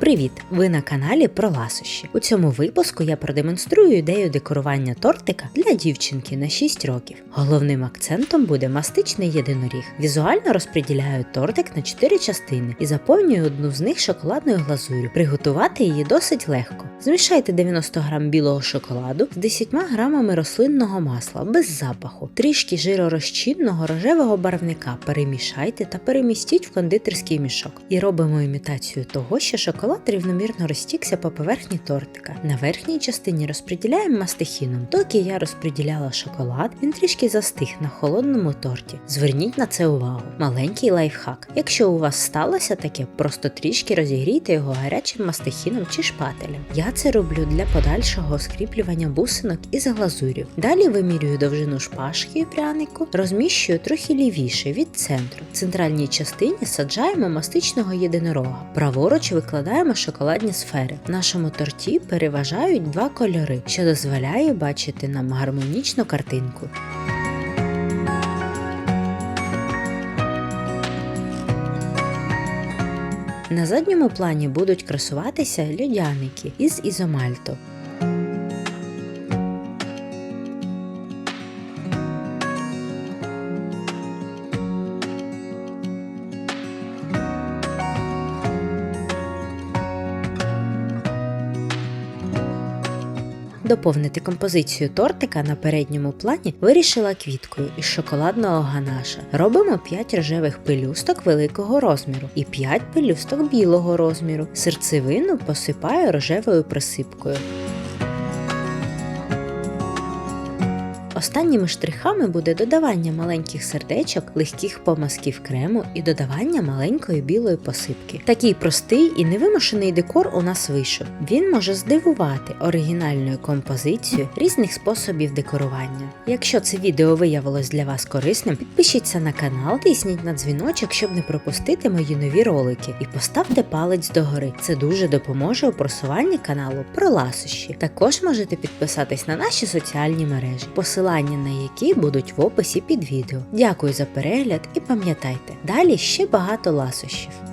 Привіт! Ви на каналі про ласощі. У цьому випуску я продемонструю ідею декорування тортика для дівчинки на 6 років. Головним акцентом буде мастичний єдиноріг. Візуально розподіляю тортик на 4 частини і заповнюю одну з них шоколадною глазур'ю. Приготувати її досить легко. Змішайте 90 г білого шоколаду з 10 грамами рослинного масла без запаху, трішки жиророзчинного рожевого барвника перемішайте та перемістіть в кондитерський мішок. І робимо імітацію того, що шоколад рівномірно розтікся по поверхні тортика. На верхній частині розподіляємо мастихіном. Доки я розподіляла шоколад, він трішки застиг на холодному торті. Зверніть на це увагу. Маленький лайфхак. Якщо у вас сталося таке, просто трішки розігрійте його гарячим мастихіном чи шпателем. Я це роблю для подальшого скріплювання бусинок із глазурів. Далі вимірюю довжину шпажки прянику, розміщую трохи лівіше від центру. В центральній частині саджаємо мастичного єдинорога. Праворуч викладаємо шоколадні сфери. В нашому торті переважають два кольори, що дозволяє бачити нам гармонічну картинку. На задньому плані будуть красуватися льодяники із ізомальту. Доповнити композицію тортика на передньому плані вирішила квіткою із шоколадного ганаша. Робимо 5 рожевих пелюсток великого розміру і 5 пелюсток білого розміру. Серцевину посипаю рожевою присипкою. Останніми штрихами буде додавання маленьких сердечок, легких помазків крему і додавання маленької білої посипки. Такий простий і невимушений декор у нас вийшов. Він може здивувати оригінальною композицією різних способів декорування. Якщо це відео виявилось для вас корисним, підпишіться на канал, тисніть на дзвіночок, щоб не пропустити мої нові ролики, і поставте палець догори. Це дуже допоможе у просуванні каналу про ласощі. Також можете підписатись на наші соціальні мережі. Посилання на які будуть в описі під відео. Дякую за перегляд і пам'ятайте, далі ще багато ласощів.